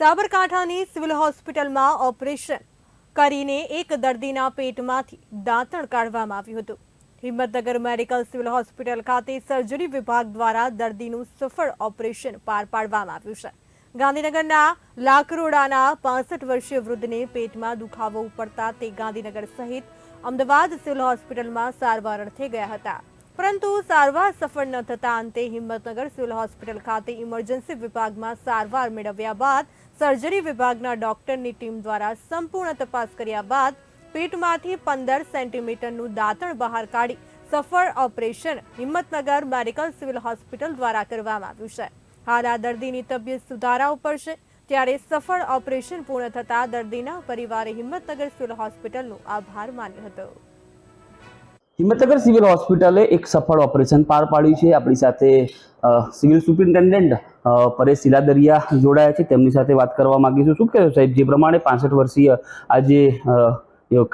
સાબરકાંઠાની civil હોસ્પિટલમાં operation કરીને એક દર્દીના પેટમાંથી દાંતણ કાઢવામાં આવ્યું હતું. હિંમતનગર મેડિકલ સિવિલ હોસ્પિટલ ખાતે સર્જરી વિભાગ દ્વારા દર્દીનું સફળ ઓપરેશન પાર પાડવામાં આવ્યું છે. ગાંધીનગરના લાકરોડાના પાસઠ વર્ષીય વૃદ્ધને પેટમાં દુખાવો ઉપડતા તે ગાંધીનગર સહિત અમદાવાદ સિવિલ હોસ્પિટલમાં સારવાર અર્થે ગયા હતા. પરંતુ સારવાર સફળ ન થતા અંતે હિંમતનગર સિવિલ હોસ્પિટલ ખાતે ઇમરજન્સી વિભાગમાં સારવાર મેળવ્યા બાદ સર્જરી વિભાગના ડોક્ટરની ટીમ દ્વારા સંપૂર્ણ તપાસ કર્યા બાદ પેટમાંથી પંદર સેન્ટીમીટરનું દાંતણ બહાર કાઢી સફળ operation Himmatnagar medical civil hospital દ્વારા કરવામાં આવ્યું છે. હાલ આ દર્દીની તબિયત સુધારા ઉપર છે. ત્યારે સફળ ઓપરેશન પૂર્ણ થતા દર્દીના પરિવારે હિંમતનગર સિવિલ હોસ્પિટલનો આભાર માન્યો હતો. હિંમતનગર સિવિલ હોસ્પિટલે એક સફળ ઓપરેશન પાર પાડ્યું છે. આપણી સાથે સિવિલ સુપ્રિન્ટેન્ડન્ટ પરેશ સિલાદરિયા જોડાયા છે. તેમની સાથે વાત કરવા માંગીશું. શું કહેશો સાહેબ? જે પ્રમાણે પાસઠ વર્ષીય આ જે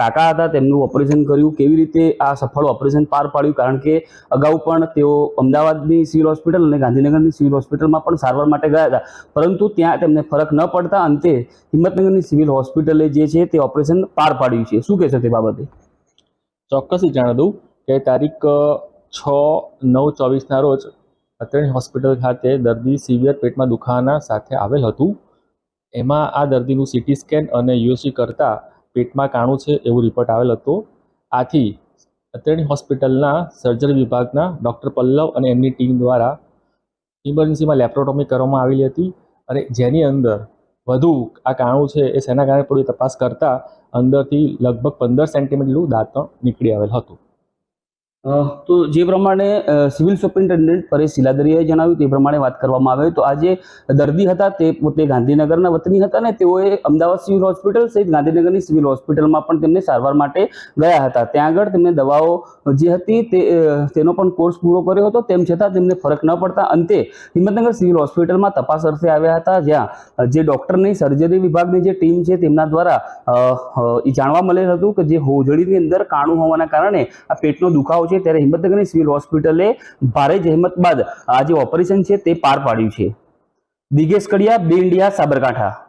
કાકા હતા, તેમનું ઓપરેશન કર્યું. કેવી રીતે આ સફળ ઓપરેશન પાર પાડ્યું? કારણ કે અગાઉ પણ તેઓ અમદાવાદની સિવિલ હોસ્પિટલ અને ગાંધીનગરની સિવિલ હોસ્પિટલમાં પણ સારવાર માટે ગયા હતા. પરંતુ ત્યાં તેમને ફરક ન પડતા અંતે હિંમતનગરની સિવિલ હોસ્પિટલે જે છે તે ઓપરેશન પાર પાડ્યું છે. શું કહેશો તે બાબતે? ચોક્કસથી જાણ દઉં કે તારીખ છ નવ ચોવીસના રોજ અત્રેની હોસ્પિટલ ખાતે દર્દી સિવિયર પેટમાં દુખાવાના સાથે આવેલ હતું. એમાં આ દર્દીનું સીટી સ્કેન અને યુએસસી કરતાં પેટમાં કાણું છે એવું રિપોર્ટ આવેલ હતો. આથી અત્રેની હોસ્પિટલના સર્જરી વિભાગના ડૉક્ટર પલ્લવ અને એમની ટીમ દ્વારા ઇમરજન્સીમાં લેપ્રોટોમી કરવામાં આવેલી હતી અને જેની અંદર વધુ આ કાણું છે એ શેના કારણે પડ્યું તપાસ કરતાં અંદરથી લગભગ પંદર સેન્ટીમીટરનું દાંતણ નીકળી આવેલ હતું. તો જે પ્રમાણે સિવિલ સુપ્રિન્ટેન્ડન્ટ પરેશ સિલાદરિયાએ જણાવ્યું તે પ્રમાણે વાત કરવામાં આવે. તો આજે દર્દી હતા તે પોતે ગાંધીનગરના વતની હતા ને તેઓએ અમદાવાદ સિવિલ હોસ્પિટલ સહિત ગાંધીનગરની સિવિલ હોસ્પિટલમાં પણ તેમને સારવાર માટે ગયા હતા. ત્યાં આગળ તેમને દવાઓ જે હતી તે તેનો પણ કોર્સ પૂરો કર્યો હતો. તેમ છતાં તેમને ફરક ન પડતા અંતે હિંમતનગર સિવિલ હોસ્પિટલમાં તપાસ અર્થે આવ્યા હતા, જ્યાં જે ડૉક્ટરની સર્જરી વિભાગની જે ટીમ છે તેમના દ્વારા જાણવા મળેલ હતું કે જે હોજડીની અંદર કાણું હોવાના કારણે આ પેટનો દુખાવો છે ત્યારે હિંમતનગરની સિવિલ હોસ્પિટલે ભારે જહેમત બાદ આ જે ઓપરેશન છે તે પાર પાડ્યું છે. દિગેશ કડિયા, બે ઇન્ડિયા, સાબરકાંઠા.